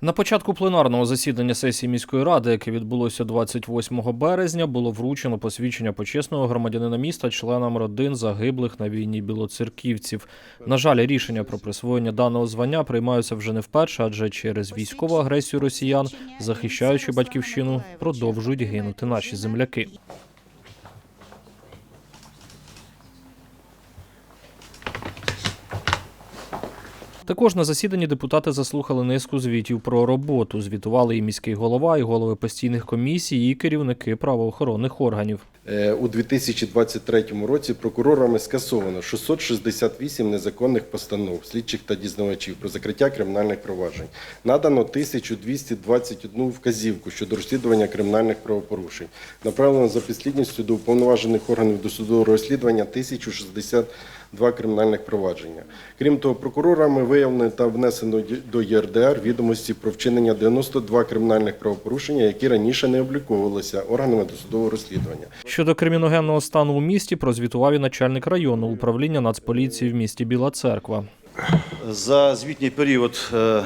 На початку пленарного засідання сесії міської ради, яке відбулося 28 березня, було вручено посвідчення почесного громадянина міста членам родин загиблих на війні білоцерківців. На жаль, рішення про присвоєння даного звання приймаються вже не вперше, адже через військову агресію росіян, захищаючи батьківщину, продовжують гинути наші земляки. Також на засіданні депутати заслухали низку звітів про роботу. Звітували і міський голова, і голови постійних комісій, і керівники правоохоронних органів. Е, У 2023 році прокурорами скасовано 668 незаконних постанов слідчих та дізнавачів про закриття кримінальних проваджень. Надано 1221 вказівку щодо розслідування кримінальних правопорушень. Направлено за підслідністю до уповноважених органів досудового розслідування 1062 кримінальних провадження. Крім того, прокурорами виявлено та внесено до ЄРДР відомості про вчинення 92 кримінальних правопорушення, які раніше не обліковувалися органами досудового розслідування. Щодо криміногенного стану у місті, прозвітував і начальник районного управління Нацполіції в місті Біла Церква. За звітній період е,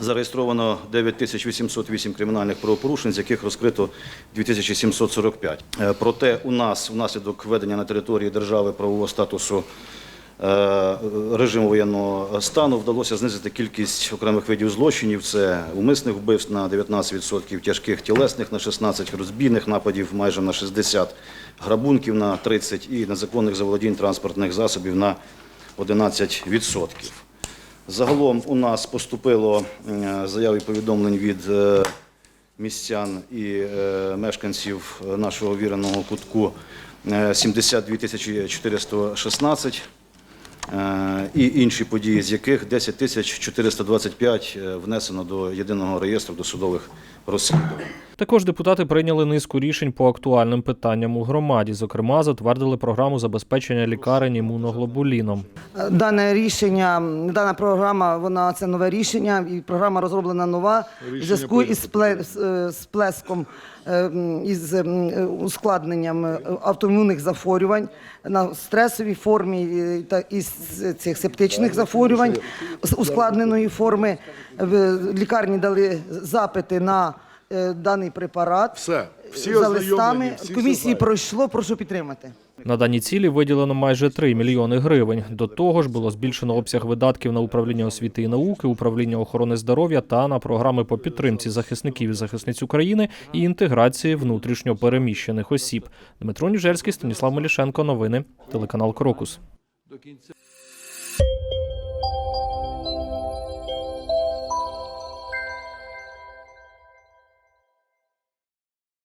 зареєстровано 9808 кримінальних правопорушень, з яких розкрито 2745. Е, Проте у нас внаслідок введення на території держави правового статусу е, режиму воєнного стану вдалося знизити кількість окремих видів злочинів. Це умисних вбивств на 19%, тяжких тілесних на 16%, розбійних нападів майже на 60%, грабунків на 30% і незаконних заволодінь транспортних засобів на 11%. Загалом у нас поступило заяви заяв і повідомлень від е, містян і е, мешканців нашого віреного кутку е, 72 тисячі 416 е, і інші події, з яких 10 тисяч 425 е, внесено до єдиного реєстру досудових розслідувань. Також депутати прийняли низку рішень по актуальним питанням у громаді. Зокрема, затвердили програму забезпечення лікарень імуноглобуліном. Дане рішення, дана програма, вона це нове рішення, і програма розроблена нова в зв'язку із спле- е, сплеском е, із е, ускладненням е, автоімунних захворювань на стресовій формі е, та із цих септичних захворювань з ускладненої форми. В лікарні дали запити на е, даний препарат. Все. Всі за листами. всі Комісії знають. пройшло. Прошу підтримати. На дані цілі виділено майже 3 мільйони гривень. До того ж, було збільшено обсяг видатків на управління освіти і науки, управління охорони здоров'я та на програми по підтримці захисників і захисниць України і інтеграції внутрішньо переміщених осіб. Дмитро Ніжельський, Станіслав Мелішенко. Новини. Телеканал Крокус. До кінця.